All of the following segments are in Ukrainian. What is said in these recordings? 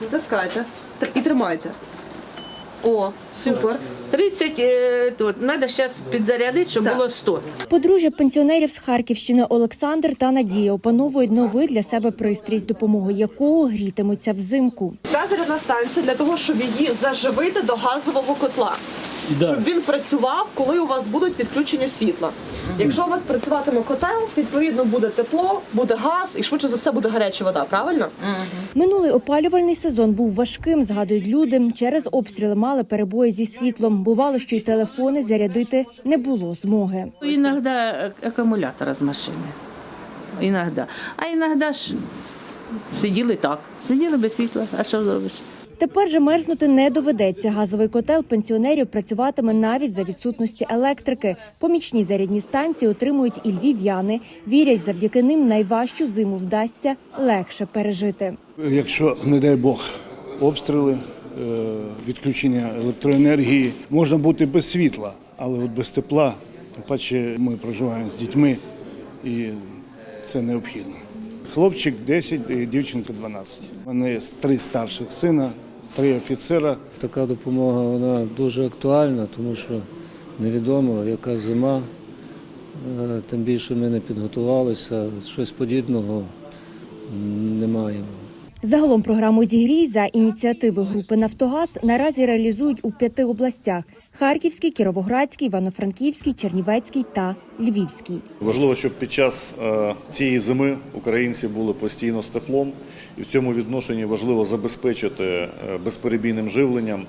Натискайте Тр- і тримайте. О, супер. 30 е, тут. Треба зараз підзарядити, щоб Так. було 100. Подружжя пенсіонерів з Харківщини Олександр та Надія опановують новий для себе пристрій, з допомогою якого грітимуться взимку. Ця зарядна станція для того, щоб її заживити до газового котла. Щоб він працював, коли у вас будуть відключення світла. Якщо у вас працюватиме котел, відповідно буде тепло, буде газ і швидше за все буде гаряча вода. Правильно? Минулий опалювальний сезон був важким, згадують люди. Через обстріли мали перебої зі світлом. Бувало, що й телефони зарядити не було змоги. Іноді ак- акумулятор з машини. Іноді. А іноді ж сиділи так. Сиділи без світла. А що зробиш? Тепер же мерзнути не доведеться. Газовий котел пенсіонерів працюватиме навіть за відсутності електрики. Помічні зарядні станції отримують і львів'яни. Вірять, завдяки ним найважчу зиму вдасться легше пережити. Якщо, не дай Бог, обстріли, е, відключення електроенергії, можна бути без світла, але от без тепла, тим паче ми проживаємо з дітьми і це необхідно. Хлопчик 10, дівчинка 12. У мене є три старших сина, три офіцера. Така допомога вона дуже актуальна, тому що невідомо, яка зима. Е, Тим більше ми не підготувалися, щось подібного не маємо. Загалом програму «Зігрій» за ініціативи групи «Нафтогаз» наразі реалізують у п'яти областях: Харківській, Кіровоградській, Івано-Франківській, Чернівецькій та Львівській. Важливо, щоб під час е, цієї зими українці були постійно з теплом, і в цьому відношенні важливо забезпечити е, безперебійним живленням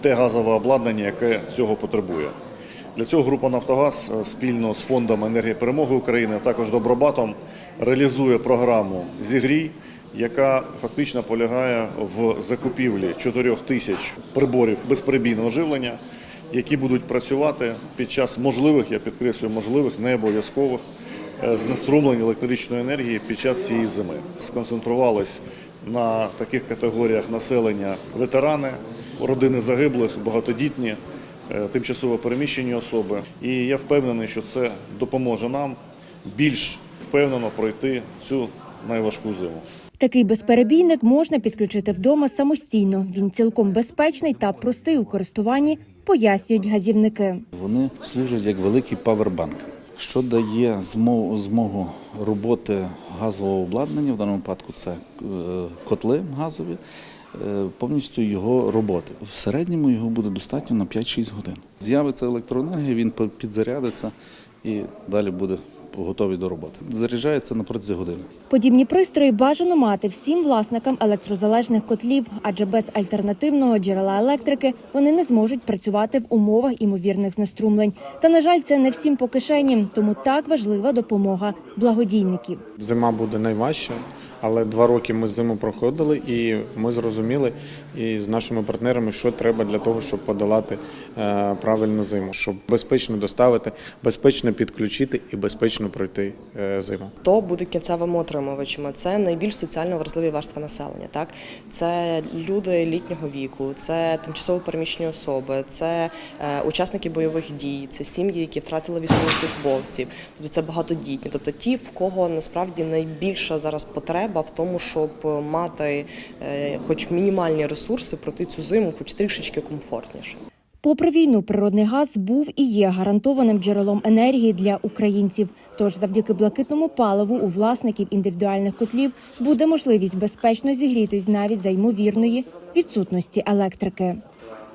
те газове обладнання, яке цього потребує. Для цього група Нафтогаз е, спільно з фондом енергії перемоги України, а також Добробатом реалізує програму Зігрій, яка фактично полягає в закупівлі 4 тисяч приборів безперебійного живлення, які будуть працювати під час можливих, я підкреслюю, можливих, не обов'язкових е, знеструмлень електричної енергії під час цієї зими. Сконцентрувались на таких категоріях населення ветерани, родини загиблих, багатодітні, е, тимчасово переміщені особи. І я впевнений, що це допоможе нам більш впевнено пройти цю найважку зиму. Такий безперебійник можна підключити вдома самостійно. Він цілком безпечний та простий у користуванні, пояснюють газівники. Вони служать як великий павербанк, що дає змогу, роботи газового обладнання, в даному випадку це е, котли газові, е, повністю його роботи. В середньому його буде достатньо на 5-6 годин. З'явиться електроенергія, він підзарядиться і далі буде готовий до роботи. Заряджається на протязі години. Подібні пристрої бажано мати всім власникам електрозалежних котлів, адже без альтернативного джерела електрики вони не зможуть працювати в умовах імовірних знеструмлень. Та на жаль, це не всім по кишені, тому так важлива допомога благодійників. Зима буде найважча, але два роки ми зиму проходили, і ми зрозуміли і з нашими партнерами, що треба для того, щоб подолати е, правильну зиму, щоб безпечно доставити, безпечно підключити і безпечно пройти е, зиму. Хто буде кінцевими отримувачами? Це найбільш соціально вразливі верстви населення. Так це люди літнього віку, це тимчасово переміщені особи, це е, учасники бойових дій, це сім'ї, які втратили військовослужбовців. Тобто це багатодітні, тобто ті, в кого насправді найбільша зараз потреба в тому, щоб мати е, хоч мінімальні ресурси пройти цю зиму, хоч трішечки комфортніше. Попри війну, природний газ був і є гарантованим джерелом енергії для українців. Тож, завдяки блакитному паливу у власників індивідуальних котлів буде можливість безпечно зігрітись навіть за ймовірної відсутності електрики.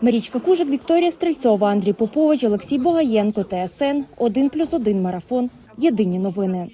Марічка Кужик, Вікторія Стрельцова, Андрій Попович, Олексій Богаєнко, ТСН 1+,1 марафон. Єдині новини.